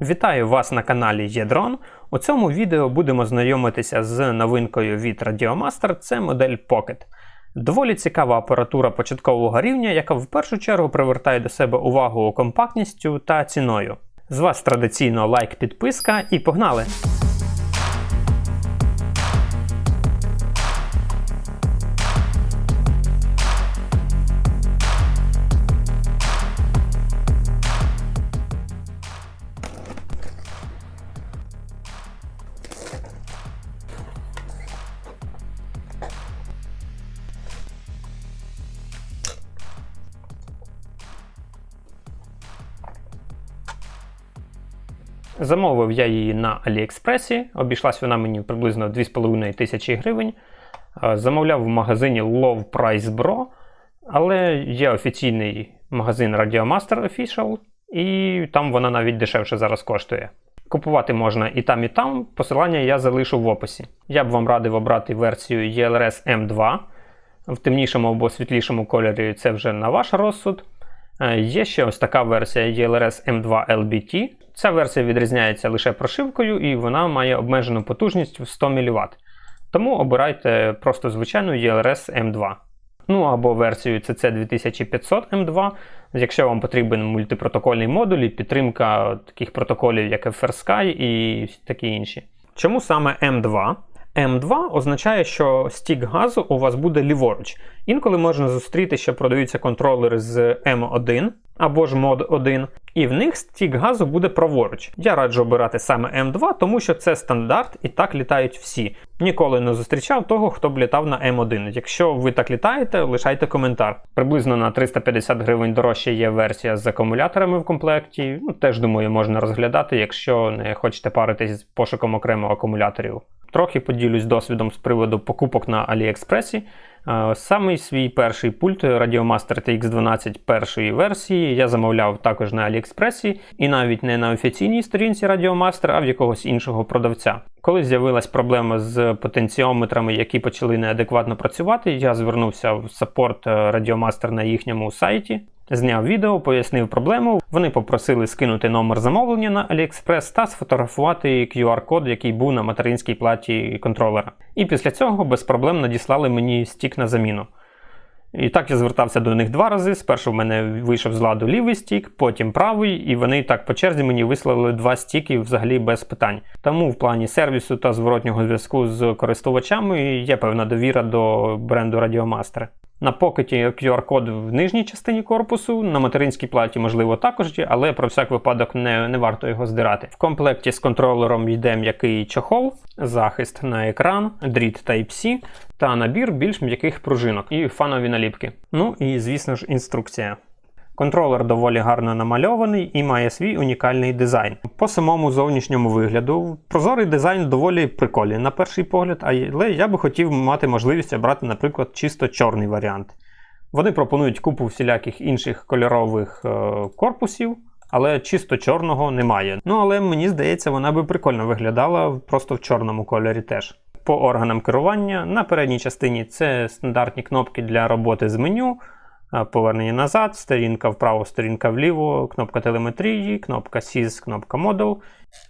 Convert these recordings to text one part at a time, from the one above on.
Вітаю вас на каналі Єдрон. У цьому відео будемо знайомитися з новинкою від Radiomaster, це модель Pocket. Доволі цікава апаратура початкового рівня, яка в першу чергу привертає до себе увагу компактністю та ціною. З вас традиційно лайк, підписка і погнали! Замовив я її на Аліекспресі. Обійшлась вона мені приблизно 2,5 тисячі гривень. Е, Замовляв в магазині Low Price Bro, але є офіційний магазин Radiomaster Official, і там вона навіть дешевше зараз коштує. Купувати можна і там, і там. Посилання я залишу в описі. Я б вам радив обрати версію ELRS M2. В темнішому або світлішому кольорі це вже на ваш розсуд. Е, Є ще ось така версія ELRS M2 LBT. Ця версія відрізняється лише прошивкою і вона має обмежену потужність в 100 мВт. Тому обирайте просто звичайну ELRS M2. Ну або версію CC 2500 M2, якщо вам потрібен мультипротокольний модуль і підтримка таких протоколів, як FrSky і такі інші. Чому саме M2? M2 означає, що стік газу у вас буде ліворуч. Інколи можна зустріти, що продаються контролери з M1 або ж мод 1, і в них стік газу буде праворуч. Я раджу обирати саме M2, тому що це стандарт і так літають всі. Ніколи не зустрічав того, хто б літав на M1. Якщо ви так літаєте, лишайте коментар. Приблизно на 350 гривень дорожче є версія з акумуляторами в комплекті. Ну, теж думаю, можна розглядати, якщо не хочете паритись з пошуком окремо акумуляторів. Трохи поділюсь досвідом з приводу покупок на Аліекспресі. Самий свій перший пульт Radiomaster TX12 першої версії я замовляв також на Аліекспресі і навіть не на офіційній сторінці Radiomaster, а в якогось іншого продавця. Коли з'явилась проблема з потенціометрами, які почали неадекватно працювати, я звернувся в саппорт Radiomaster на їхньому сайті. Зняв відео, пояснив проблему. Вони попросили скинути номер замовлення на AliExpress та сфотографувати QR-код, який був на материнській платі контролера. І після цього без проблем надіслали мені стік на заміну. І так я звертався до них два рази. Спершу в мене вийшов з ладу лівий стік, потім правий, і вони так по черзі мені вислали два стіки взагалі без питань. Тому в плані сервісу та зворотнього зв'язку з користувачами є певна довіра до бренду Radiomaster. На покеті QR-код в нижній частині корпусу, на материнській платі, можливо, також є, але про всяк випадок не, не варто його здирати. В комплекті з контролером йде м'який чохол, захист на екран, дріт Type-C та набір більш м'яких пружинок і фанові наліпки. Ну і, звісно ж, інструкція. Контролер доволі гарно намальований і має свій унікальний дизайн. По самому зовнішньому вигляду, прозорий дизайн доволі прикольний на перший погляд, але я би хотів мати можливість обрати, наприклад, чисто чорний варіант. Вони пропонують купу всіляких інших кольорових е, корпусів, але чисто чорного немає. Ну але мені здається, вона би прикольно виглядала просто в чорному кольорі теж. По органам керування на передній частині це стандартні кнопки для роботи з меню. Повернення назад, сторінка вправо, сторінка вліво, кнопка телеметрії, кнопка SIS, кнопка Model,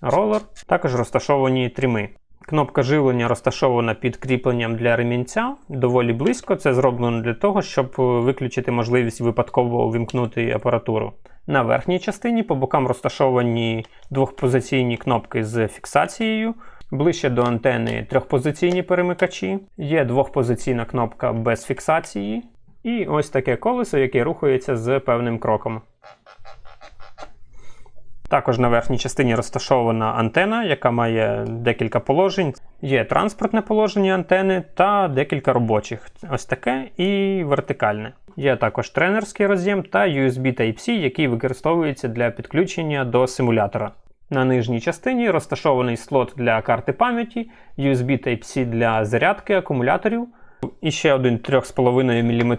ролер. Також розташовані тріми. Кнопка живлення розташована під кріпленням для ремінця доволі близько. Це зроблено для того, щоб виключити можливість випадково увімкнути апаратуру. На верхній частині по бокам розташовані двохпозиційні кнопки з фіксацією. Ближче до антени трьохпозиційні перемикачі. Є двохпозиційна кнопка без фіксації. І ось таке колесо, яке рухається з певним кроком. Також на верхній частині розташована антена, яка має декілька положень. Є транспортне положення антени та декілька робочих. Ось таке і вертикальне. Є також тренерський роз'єм та USB Type-C, який використовується для підключення до симулятора. На нижній частині розташований слот для карти пам'яті, USB Type-C для зарядки акумуляторів. І ще один 3,5 мм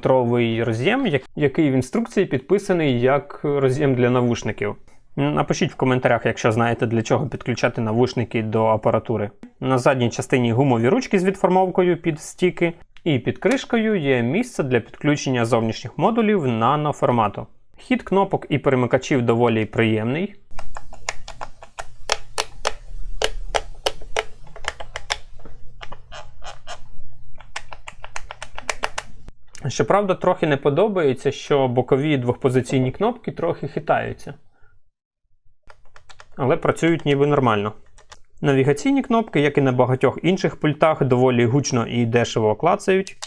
роз'єм, який в інструкції підписаний як роз'єм для навушників. Напишіть в коментарях, якщо знаєте, для чого підключати навушники до апаратури. На задній частині гумові ручки з відформовкою під стіки, і під кришкою є місце для підключення зовнішніх модулів наноформату. Хід кнопок і перемикачів доволі приємний. Щоправда, трохи не подобається, що бокові двохпозиційні кнопки трохи хитаються. Але працюють ніби нормально. Навігаційні кнопки, як і на багатьох інших пультах, доволі гучно і дешево клацають.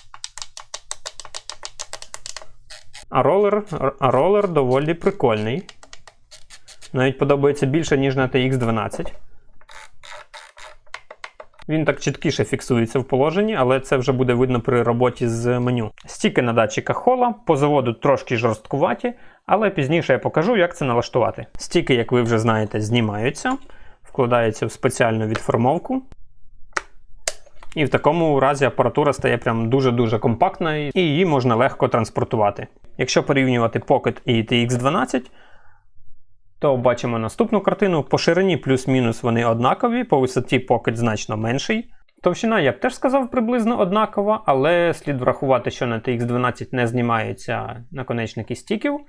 А ролер, а ролер доволі прикольний. Навіть подобається більше, ніж на TX12. Він так чіткіше фіксується в положенні, але це вже буде видно при роботі з меню. Стіки на датчиках хола по заводу трошки жорсткуваті, але пізніше я покажу, як це налаштувати. Стіки, як ви вже знаєте, знімаються, вкладаються в спеціальну відформовку. І в такому разі апаратура стає прям дуже-дуже компактною і її можна легко транспортувати. Якщо порівнювати Pocket і TX12, то бачимо наступну картину. По ширині плюс-мінус вони однакові, по висоті Pocket значно менший. Товщина, я б теж сказав, приблизно однакова, але слід врахувати, що на TX12 не знімаються наконечники стіків,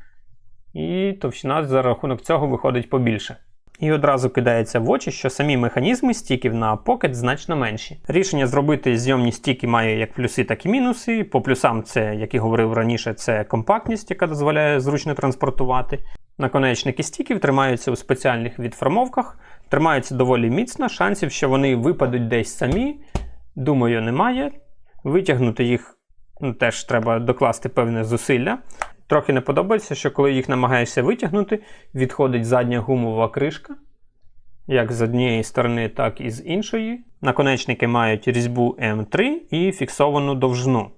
і товщина за рахунок цього виходить побільше. І одразу кидається в очі, що самі механізми стіків на Pocket значно менші. Рішення зробити зйомні стіки має як плюси, так і мінуси. По плюсам, це, як і говорив раніше, це компактність, яка дозволяє зручно транспортувати. Наконечники стіків тримаються у спеціальних відформовках, тримаються доволі міцно, шансів, що вони випадуть десь самі. Думаю, немає. Витягнути їх ну, теж треба докласти певне зусилля. Трохи не подобається, що коли їх намагаєшся витягнути, відходить задня гумова кришка, як з однієї сторони, так і з іншої. Наконечники мають різьбу М3 і фіксовану довжину.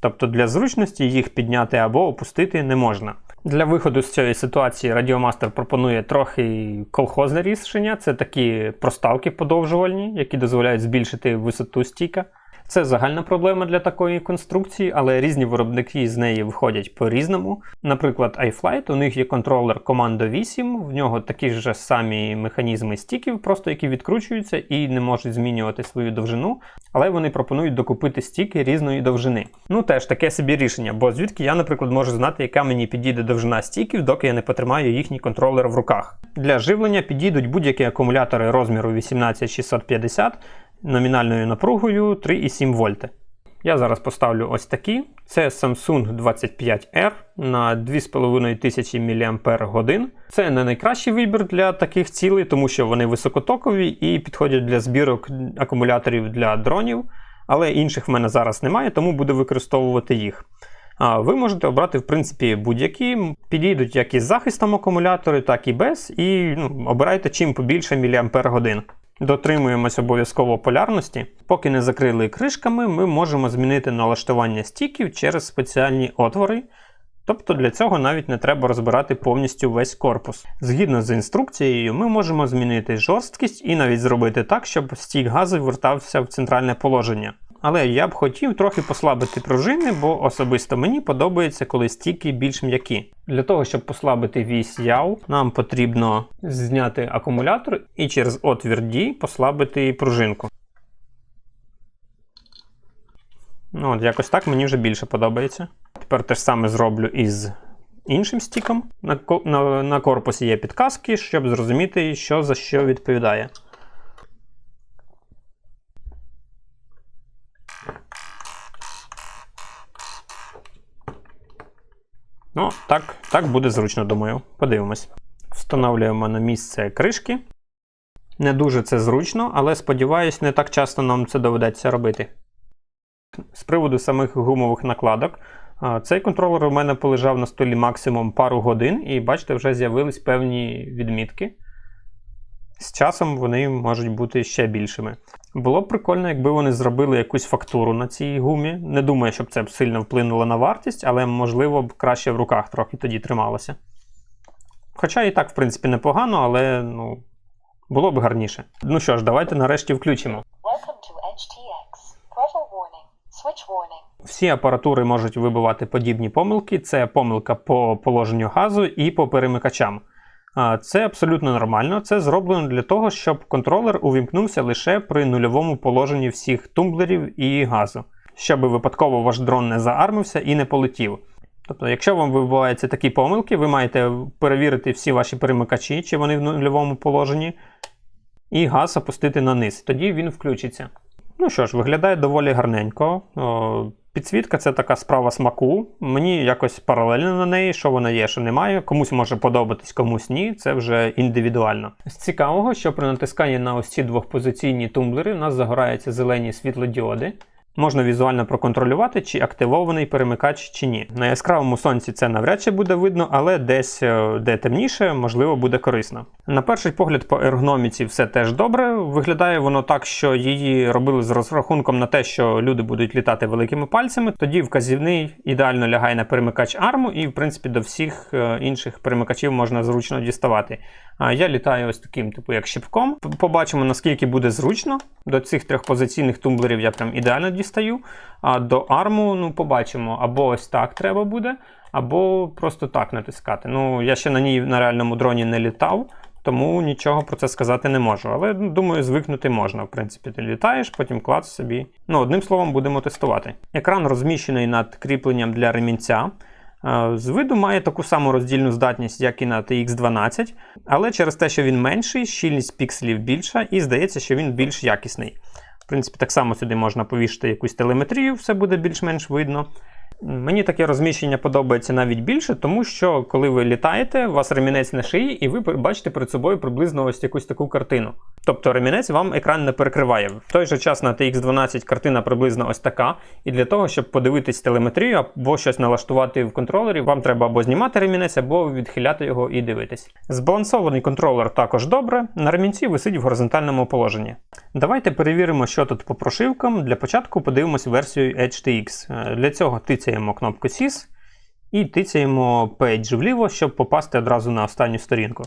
Тобто для зручності їх підняти або опустити не можна. Для виходу з цієї ситуації Радіомастер пропонує трохи колхозне рішення. Це такі проставки подовжувальні, які дозволяють збільшити висоту стіка. Це загальна проблема для такої конструкції, але різні виробники з неї виходять по-різному. Наприклад, iFlight, у них є контролер Commando 8, в нього такі ж самі механізми стіків, просто які відкручуються і не можуть змінювати свою довжину, але вони пропонують докупити стіки різної довжини. Ну теж таке собі рішення, бо звідки я, наприклад, можу знати, яка мені підійде довжина стіків, доки я не потримаю їхній контролер в руках. Для живлення підійдуть будь-які акумулятори розміру 18650 номінальною напругою 3,7 вольти. Я зараз поставлю ось такі. Це Samsung 25R на 2500 мАч. Це не найкращий вибір для таких цілей, тому що вони високотокові і підходять для збірок акумуляторів для дронів. Але інших в мене зараз немає, тому буду використовувати їх. А ви можете обрати, в принципі, будь-які. Підійдуть як із захистом акумулятори, так і без. І ну, обирайте чим побільше мАч. Дотримуємось обов'язково полярності. Поки не закрили кришками, ми можемо змінити налаштування стіків через спеціальні отвори. Тобто для цього навіть не треба розбирати повністю весь корпус. Згідно з інструкцією, ми можемо змінити жорсткість і навіть зробити так, щоб стік газу вертався в центральне положення. Але я б хотів трохи послабити пружини, бо особисто мені подобається, коли стіки більш м'які. Для того, щоб послабити вісь яв, нам потрібно зняти акумулятор і через отвір D послабити пружинку. Ну, от Якось так мені вже більше подобається. Тепер те ж саме зроблю із іншим стіком. На, на, на корпусі є підказки, щоб зрозуміти, що за що відповідає. Ну, так, так буде зручно, думаю. Подивимось. Встановлюємо на місце кришки. Не дуже це зручно, але сподіваюсь, не так часто нам це доведеться робити. З приводу самих гумових накладок, цей контролер у мене полежав на столі максимум пару годин, і бачите, вже з'явились певні відмітки. З часом вони можуть бути ще більшими. Було б прикольно, якби вони зробили якусь фактуру на цій гумі. Не думаю, щоб це б сильно вплинуло на вартість, але можливо б краще в руках трохи тоді трималося. Хоча і так, в принципі, непогано, але ну, було б гарніше. Ну що ж, давайте нарешті включимо. Всі апаратури можуть вибивати подібні помилки. Це помилка по положенню газу і по перемикачам. Це абсолютно нормально. Це зроблено для того, щоб контролер увімкнувся лише при нульовому положенні всіх тумблерів і газу, щоб випадково ваш дрон не заармився і не полетів. Тобто, якщо вам вибиваються такі помилки, ви маєте перевірити всі ваші перемикачі, чи вони в нульовому положенні, і газ опустити на низ. Тоді він включиться. Ну що ж, виглядає доволі гарненько. Підсвітка це така справа смаку. Мені якось паралельно на неї, що вона є, що немає. Комусь може подобатись, комусь ні. Це вже індивідуально. З цікавого, що при натисканні на ось ці двохпозиційні тумблери у нас загораються зелені світлодіоди. Можна візуально проконтролювати, чи активований перемикач чи ні. На яскравому сонці це навряд чи буде видно, але десь е, де темніше, можливо, буде корисно. На перший погляд, по ергономіці все теж добре. Виглядає воно так, що її робили з розрахунком на те, що люди будуть літати великими пальцями. Тоді вказівний ідеально лягає на перемикач арму, і в принципі до всіх е, інших перемикачів можна зручно діставати. А я літаю ось таким, типу, як щипком. Побачимо, наскільки буде зручно. До цих трьохпозиційних тумблерів я прям ідеально дістаю. А до арму, ну, побачимо, або ось так треба буде, або просто так натискати. Ну, я ще на ній на реальному дроні не літав. Тому нічого про це сказати не можу. Але ну, думаю, звикнути можна. В принципі, ти літаєш, потім клац собі. Ну, одним словом, будемо тестувати. Екран розміщений над кріпленням для ремінця. З виду має таку саму роздільну здатність, як і на TX12, але через те, що він менший, щільність пікселів більша, і здається, що він більш якісний. В принципі, так само сюди можна повішати якусь телеметрію, все буде більш-менш видно. Мені таке розміщення подобається навіть більше, тому що коли ви літаєте, у вас ремінець на шиї, і ви бачите перед собою приблизно ось якусь таку картину. Тобто ремінець вам екран не перекриває. В той же час на TX12 картина приблизно ось така. І для того, щоб подивитись телеметрію або щось налаштувати в контролері, вам треба або знімати ремінець, або відхиляти його і дивитись. Збалансований контролер також добре. На ремінці висить в горизонтальному положенні. Давайте перевіримо, що тут по прошивкам. Для початку подивимось версію HTX. Е, Для цього тицяємо кнопку SYS і тицяємо Page вліво, щоб попасти одразу на останню сторінку.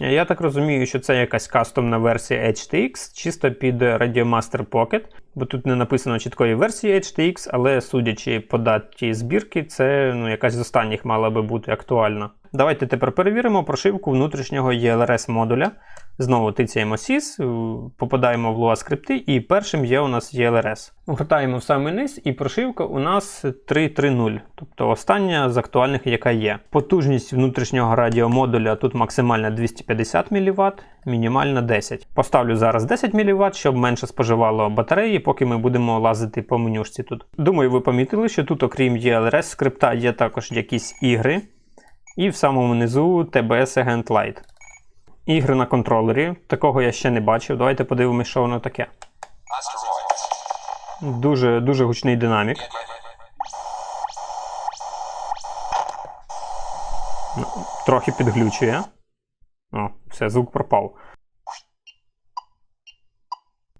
Я так розумію, що це якась кастомна версія HTX, чисто під Radio Master Pocket, бо тут не написано чіткої версії HTX, але судячи по даті збірки, це ну, якась з останніх мала би бути актуальна. Давайте тепер перевіримо прошивку внутрішнього ELRS модуля. Знову тицяємо SYS, е, попадаємо в Lua скрипти, і першим є у нас ELRS. Гортаємо в самий низ, і прошивка у нас 3.3.0, тобто остання з актуальних, яка є. Потужність внутрішнього радіомодуля тут максимальна 250 мВт, мінімальна 10. Поставлю зараз 10 мВт, щоб менше споживало батареї, поки ми будемо лазити по менюшці тут. Думаю, ви помітили, що тут, окрім ELRS скрипта, є також якісь ігри. І в самому низу TBS Agent Lite. Ігри на контролері. Такого я ще не бачив. Давайте подивимось, що воно таке. Дуже, дуже гучний динамік. Ну, Трохи підглючує. О, все, звук пропав.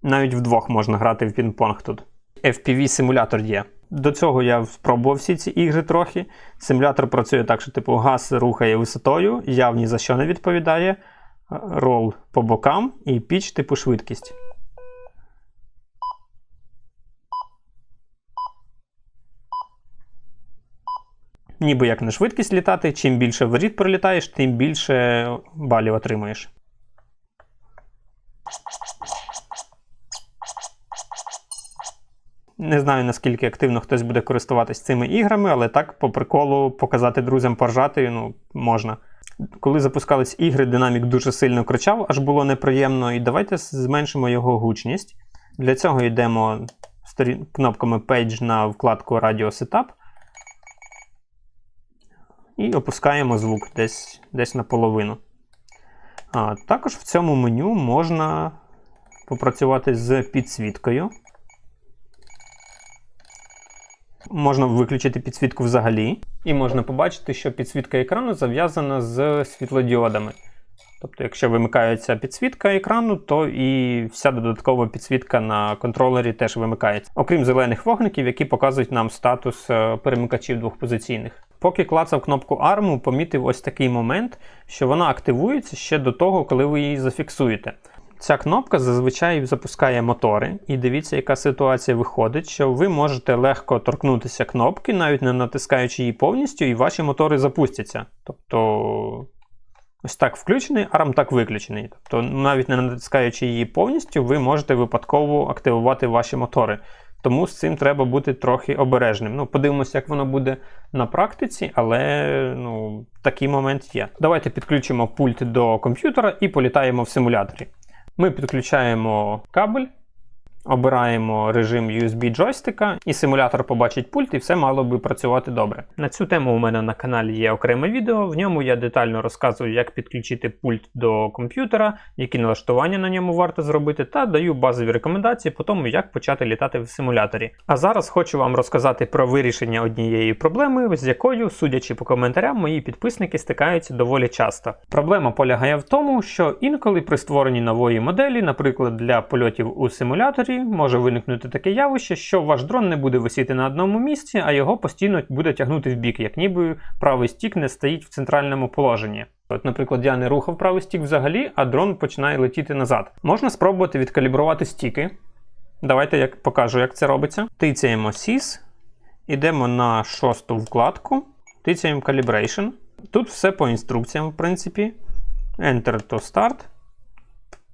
Навіть вдвох можна грати в пінг-понг тут. FPV-симулятор є. До цього я спробував всі ці ігри трохи. Симулятор працює так, що типу газ рухає висотою, яв ні за що не відповідає. Рол по бокам і піч типу швидкість. Ніби як на швидкість літати, чим більше воріт пролітаєш, тим більше балів отримуєш. Не знаю, наскільки активно хтось буде користуватись цими іграми, але так, по приколу, показати друзям поржати ну, можна. Коли запускались ігри, динамік дуже сильно кричав, аж було неприємно, і давайте зменшимо його гучність. Для цього йдемо кнопками Page на вкладку Radio Setup і опускаємо звук десь, десь наполовину. А, також в цьому меню можна попрацювати з підсвіткою. Можна виключити підсвітку взагалі. І можна побачити, що підсвітка екрану зав'язана з світлодіодами. Тобто, якщо вимикається підсвітка екрану, то і вся додаткова підсвітка на контролері теж вимикається. Окрім зелених вогників, які показують нам статус е, перемикачів двохпозиційних. Поки клацав кнопку ARM, помітив ось такий момент, що вона активується ще до того, коли ви її зафіксуєте. Ця кнопка зазвичай запускає мотори, і дивіться, яка ситуація виходить, що ви можете легко торкнутися кнопки, навіть не натискаючи її повністю, і ваші мотори запустяться. Тобто, ось так включений, арм так виключений. Тобто, навіть не натискаючи її повністю, ви можете випадково активувати ваші мотори. Тому з цим треба бути трохи обережним. Ну, подивимося, як воно буде на практиці, але ну, такий момент є. Давайте підключимо пульт до комп'ютера і політаємо в симуляторі. Ми підключаємо кабель Обираємо режим USB джойстика, і симулятор побачить пульт, і все мало би працювати добре. На цю тему у мене на каналі є окреме відео. В ньому я детально розказую, як підключити пульт до комп'ютера, які налаштування на ньому варто зробити, та даю базові рекомендації по тому, як почати літати в симуляторі. А зараз хочу вам розказати про вирішення однієї проблеми, з якою, судячи по коментарям, мої підписники стикаються доволі часто. Проблема полягає в тому, що інколи при створенні нової моделі, наприклад, для польотів у симуляторі, може виникнути таке явище, що ваш дрон не буде висіти на одному місці, а його постійно буде тягнути в бік, як ніби правий стік не стоїть в центральному положенні. От, наприклад, я не рухав правий стік взагалі, а дрон починає летіти назад. Можна спробувати відкалібрувати стіки. Давайте я покажу, як це робиться. Тицяємо SIS, ідемо на шосту вкладку, тицяємо Calibration. Тут все по інструкціям, в принципі. Enter to start.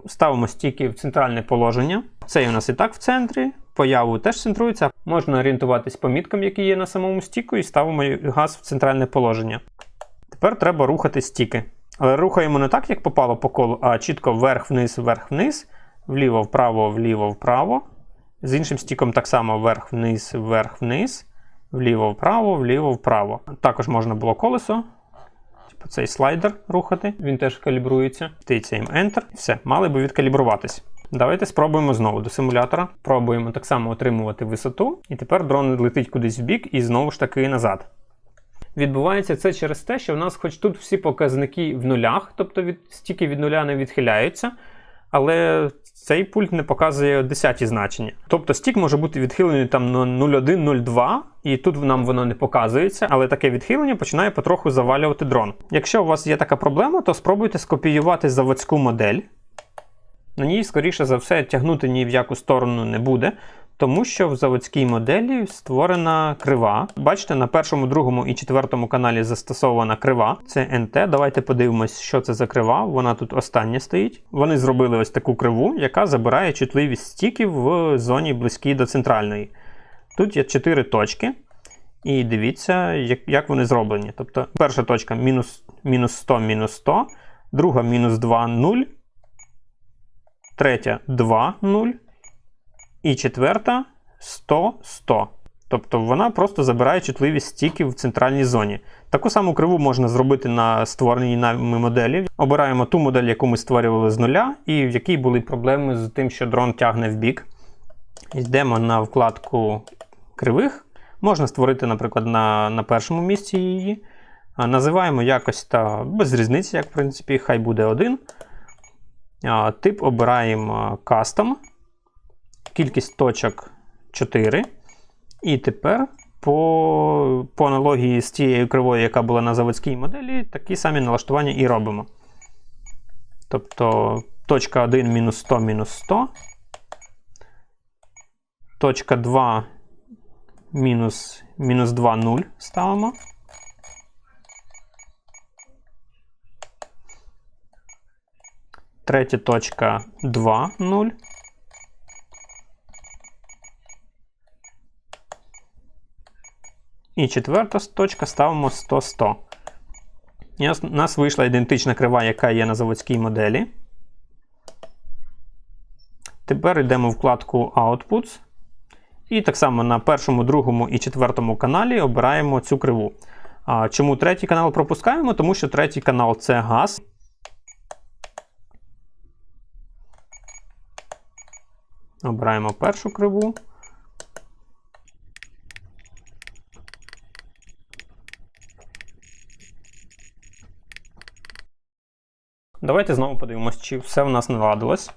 Ставимо стіки в центральне положення. Цей у нас і так в центрі. Появу теж центрується. Можна орієнтуватись по міткам, які є на самому стіку, і ставимо газ в центральне положення. Тепер треба рухати стіки. Але рухаємо не так, як попало по колу, а чітко вверх-вниз, вверх-вниз, вліво-вправо, вліво-вправо. З іншим стіком так само вверх-вниз, вверх-вниз, вліво-вправо, вліво-вправо. Також можна було колесо, цей слайдер рухати, він теж калібрується. Тицяємо Enter. Все, мали би відкалібруватись. Давайте спробуємо знову до симулятора. Пробуємо так само отримувати висоту. І тепер дрон летить кудись в бік і знову ж таки назад. Відбувається це через те, що в нас, хоч тут всі показники в нулях, тобто від, стільки від нуля не відхиляються, але цей пульт не показує десяті значення. Тобто стік може бути відхилений там на 0,1-0,2, і тут нам воно не показується, але таке відхилення починає потроху завалювати дрон. Якщо у вас є така проблема, то спробуйте скопіювати заводську модель. На ній, скоріше за все, тягнути ні в яку сторону не буде, тому що в заводській моделі створена крива. Бачите, на першому, другому і четвертому каналі застосована крива. Це НТ. Давайте подивимось, що це за крива. Вона тут остання стоїть. Вони зробили ось таку криву, яка забирає чутливість стіків в зоні близькій до центральної. Тут є 4 точки. І дивіться, як, як вони зроблені. Тобто, перша точка мінус, мінус 100, мінус 100, друга мінус 2, 0, третя 2, 0. І четверта 100, 100. Тобто вона просто забирає чутливість стіків в центральній зоні. Таку саму криву можна зробити на створеній нами моделі. Обираємо ту модель, яку ми створювали з нуля, і в якій були проблеми з тим, що дрон тягне в бік. Йдемо на вкладку кривих. Можна створити, наприклад, на, на першому місці її. Називаємо якось та без різниці, як в принципі, хай буде один. Тип обираємо Custom кількість точок 4. І тепер, по, по аналогії з тією кривою, яка була на заводській моделі, такі самі налаштування і робимо. Тобто точка 1 мінус 100 мінус 100. Точка 2 мінус, мінус 2 0 ставимо. Третя точка 2 0. І четверта точка ставимо 100-100. І у нас вийшла ідентична крива, яка є на заводській моделі. Тепер йдемо в вкладку Outputs. І так само на першому, другому і четвертому каналі обираємо цю криву. А Чому третій канал пропускаємо? Тому що третій канал це газ. Обираємо першу криву. Давайте знову подивимось, чи все в нас наладилось.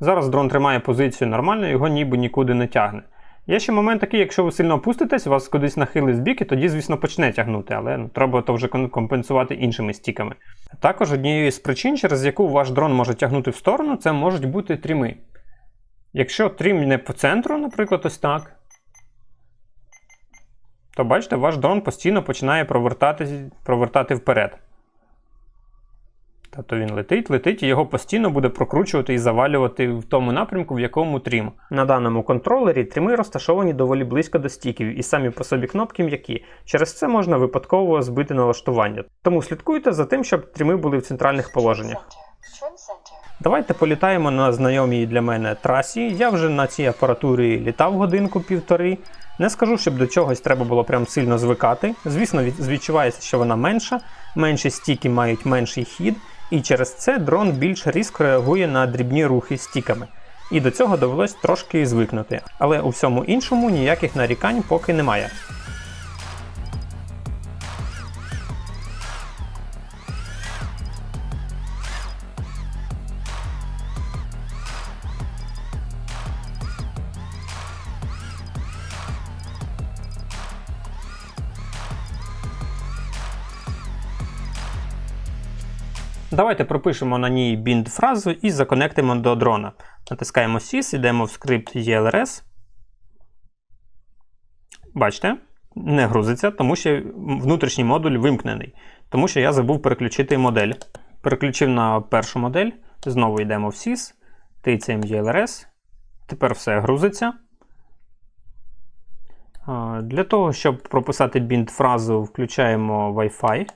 Зараз дрон тримає позицію нормально, його ніби нікуди не тягне. Є ще момент такий, якщо ви сильно опуститесь, вас кудись нахилить з бік, і тоді, звісно, почне тягнути, але ну, треба то вже компенсувати іншими стіками. Також однією з причин, через яку ваш дрон може тягнути в сторону, це можуть бути тріми. Якщо трім не по центру, наприклад, ось так, то бачите, ваш дрон постійно починає провертати, провертати вперед. Тобто він летить, летить, і його постійно буде прокручувати і завалювати в тому напрямку, в якому трім. На даному контролері тріми розташовані доволі близько до стіків, і самі по собі кнопки м'які. Через це можна випадково збити налаштування. Тому слідкуйте за тим, щоб тріми були в центральних положеннях. Давайте політаємо на знайомій для мене трасі. Я вже на цій апаратурі літав годинку-півтори. Не скажу, щоб до чогось треба було прям сильно звикати. Звісно, від- відчувається, що вона менша, менші стіки мають менший хід, і через це дрон більш різко реагує на дрібні рухи стіками. І до цього довелось трошки звикнути. Але у всьому іншому ніяких нарікань поки немає. Давайте пропишемо на ній бінд фразу і законектимо до дрона. Натискаємо SYS, йдемо в скрипт ELRS. Бачите, не грузиться, тому що внутрішній модуль вимкнений. Тому що я забув переключити модель. Переключив на першу модель. Знову йдемо в SYS, тицяємо ELRS. Тепер все грузиться. Для того, щоб прописати бінд фразу, включаємо Wi-Fi.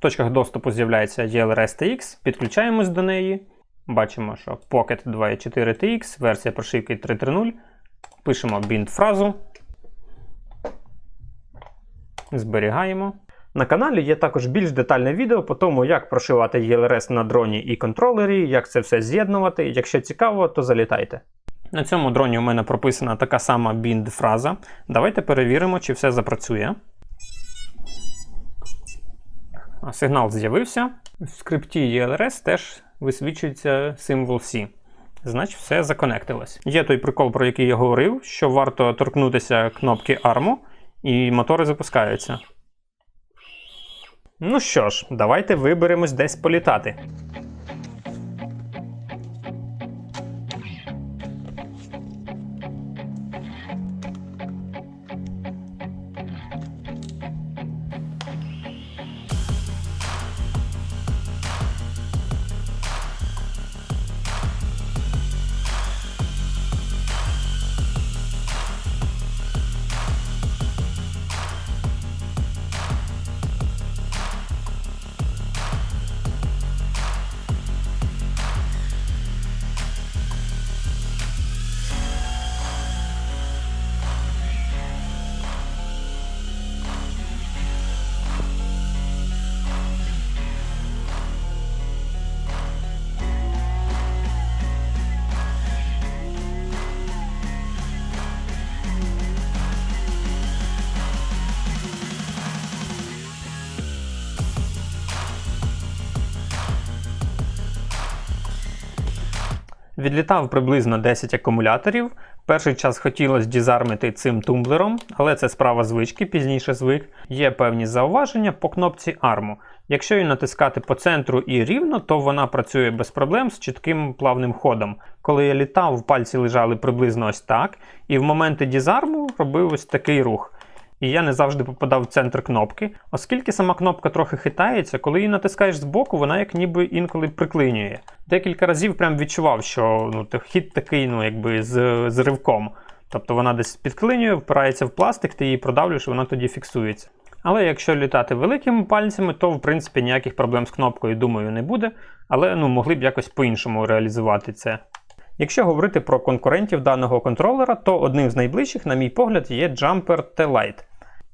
В точках доступу з'являється ELRS TX, підключаємось до неї. Бачимо, що Pocket 2.4 TX, версія прошивки 3.3.0. Пишемо бінд фразу. Зберігаємо. На каналі є також більш детальне відео по тому, як прошивати ELRS на дроні і контролері, як це все з'єднувати. Якщо цікаво, то залітайте. На цьому дроні у мене прописана така сама бінд фраза. Давайте перевіримо, чи все запрацює. Сигнал з'явився. В скрипті ELRS теж висвічується символ C. Значить, все законектилось. Є той прикол, про який я говорив, що варто торкнутися кнопки ARM, і мотори запускаються. Ну що ж, давайте виберемось десь політати. Відлітав приблизно 10 акумуляторів. Перший час хотілося дізармити цим тумблером, але це справа звички, пізніше звик. Є певні зауваження по кнопці арму. Якщо її натискати по центру і рівно, то вона працює без проблем з чітким плавним ходом. Коли я літав, пальці лежали приблизно ось так, і в моменти дізарму робив ось такий рух. І я не завжди попадав в центр кнопки, оскільки сама кнопка трохи хитається, коли її натискаєш збоку, вона як ніби інколи приклинює. Декілька разів прям відчував, що ну, хід такий, ну, якби з, з ривком. Тобто вона десь підклинює, впирається в пластик, ти її продавлюєш, вона тоді фіксується. Але якщо літати великими пальцями, то в принципі ніяких проблем з кнопкою, думаю, не буде. Але ну, могли б якось по-іншому реалізувати це. Якщо говорити про конкурентів даного контролера, то одним з найближчих, на мій погляд, є Jumper T-Lite.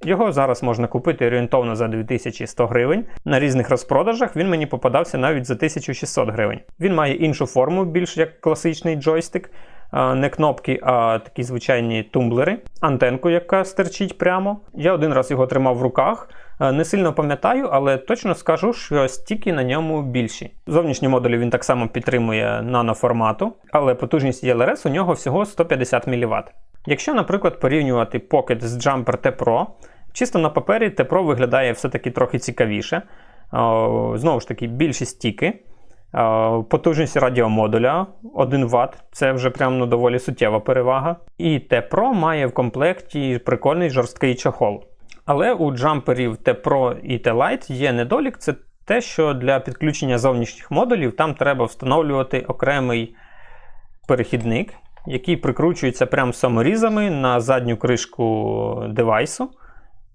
Його зараз можна купити орієнтовно за 2100 гривень. На різних розпродажах він мені попадався навіть за 1600 гривень. Він має іншу форму, більш як класичний джойстик. Не кнопки, а такі звичайні тумблери, антенку, яка стерчить прямо. Я один раз його тримав в руках. Не сильно пам'ятаю, але точно скажу, що стіки на ньому більші. Зовнішні модулі він так само підтримує наноформату, але потужність ELRS у нього всього 150 мВт. Якщо, наприклад, порівнювати Pocket з Jumper T Pro, чисто на папері T Pro виглядає все-таки трохи цікавіше. Знову ж таки, більші стіки. Потужність радіомодуля 1 Вт, це вже прям ну, доволі суттєва перевага. І T Pro має в комплекті прикольний жорсткий чохол. Але у джамперів T Pro і T Lite є недолік, це те, що для підключення зовнішніх модулів там треба встановлювати окремий перехідник, який прикручується прямо саморізами на задню кришку девайсу.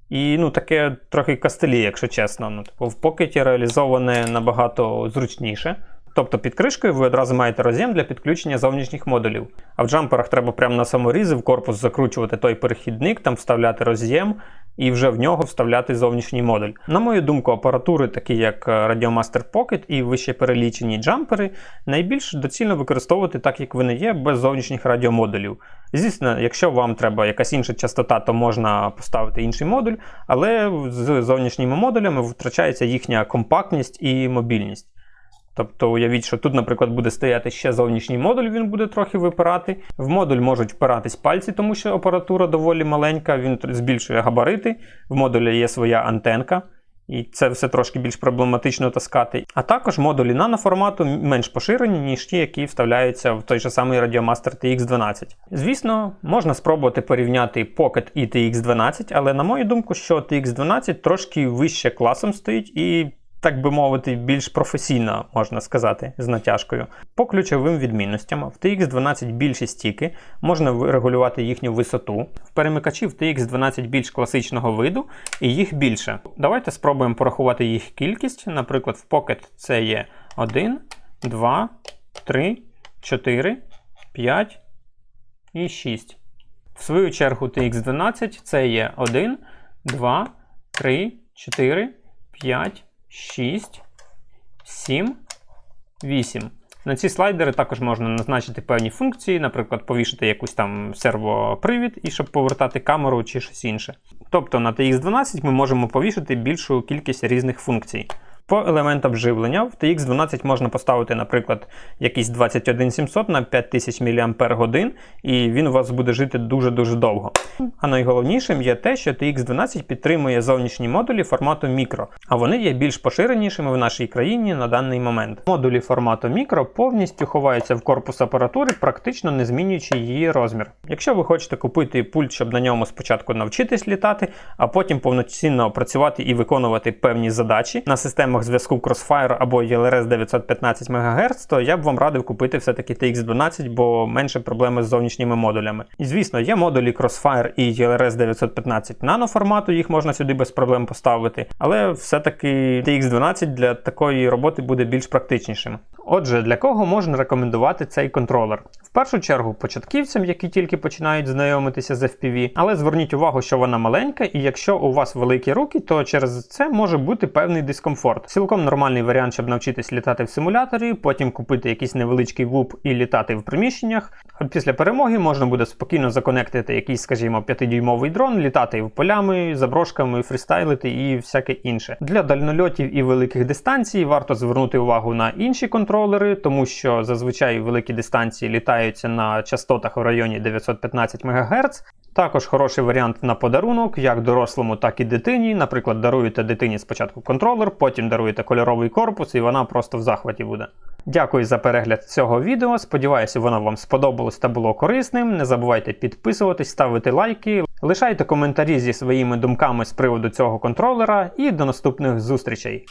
І ну, таке трохи кастелі, якщо чесно. Ну, типу, в покеті реалізоване набагато зручніше. Тобто під кришкою ви одразу маєте роз'єм для підключення зовнішніх модулів. А в джамперах треба прямо на саморізи в корпус закручувати той перехідник, там вставляти роз'єм і вже в нього вставляти зовнішній модуль. На мою думку, апаратури, такі як е, Radiomaster Pocket і вище перелічені джампери, найбільш доцільно використовувати так, як вони є, без зовнішніх радіомодулів. Звісно, якщо вам треба якась інша частота, то можна поставити інший модуль, але з зовнішніми модулями втрачається їхня компактність і мобільність. Тобто уявіть, що тут, наприклад, буде стояти ще зовнішній модуль, він буде трохи випирати. В модуль можуть впиратись пальці, тому що апаратура доволі маленька, він збільшує габарити. В модулі є своя антенка, і це все трошки більш проблематично таскати. А також модулі наноформату менш поширені, ніж ті, які вставляються в той же самий Radiomaster TX12. Звісно, можна спробувати порівняти Pocket і TX12, але на мою думку, що TX12 трошки вище класом стоїть і так би мовити, більш професійна, можна сказати, з натяжкою. По ключовим відмінностям в TX12 більші стіки, можна регулювати їхню висоту. В перемикачі в TX12 більш класичного виду і їх більше. Давайте спробуємо порахувати їх кількість. Наприклад, в Pocket це є 1, 2, 3, 4, 5 і 6. В свою чергу TX12 це є 1, 2, 3, 4, 5, 6, 7, 8. На ці слайдери також можна назначити певні функції, наприклад, повішати якусь там сервопривід, і щоб повертати камеру чи щось інше. Тобто на TX12 ми можемо повішати більшу кількість різних функцій. По елементам живлення в TX12 можна поставити, наприклад, якийсь 21700 на 5000 мАч, і він у вас буде жити дуже-дуже довго. А найголовнішим є те, що TX12 підтримує зовнішні модулі формату мікро, а вони є більш поширенішими в нашій країні на даний момент. Модулі формату мікро повністю ховаються в корпус апаратури, практично не змінюючи її розмір. Якщо ви хочете купити пульт, щоб на ньому спочатку навчитись літати, а потім повноцінно працювати і виконувати певні задачі на системах зв'язку Crossfire або ELRS 915 МГц, то я б вам радив купити все-таки TX12, бо менше проблеми з зовнішніми модулями. І звісно, є модулі Crossfire і ELRS 915 наноформату, їх можна сюди без проблем поставити, але все-таки TX12 для такої роботи буде більш практичнішим. Отже, для кого можна рекомендувати цей контролер? В першу чергу початківцям, які тільки починають знайомитися з FPV, але зверніть увагу, що вона маленька, і якщо у вас великі руки, то через це може бути певний дискомфорт. Цілком нормальний варіант, щоб навчитись літати в симуляторі, потім купити якийсь невеличкий вуп і літати в приміщеннях. Після перемоги можна буде спокійно законектити якийсь, скажімо, 5-дюймовий дрон, літати в полями, заброшками, фрістайлити і всяке інше. Для дальнольотів і великих дистанцій варто звернути увагу на інші контролери, тому що зазвичай великі дистанції літаються на частотах в районі 915 МГц. Також хороший варіант на подарунок, як дорослому, так і дитині. Наприклад, даруєте дитині спочатку контролер, потім даруєте кольоровий корпус, і вона просто в захваті буде. Дякую за перегляд цього відео. Сподіваюся, воно вам сподобалось та було корисним. Не забувайте підписуватись, ставити лайки, лишайте коментарі зі своїми думками з приводу цього контролера і до наступних зустрічей.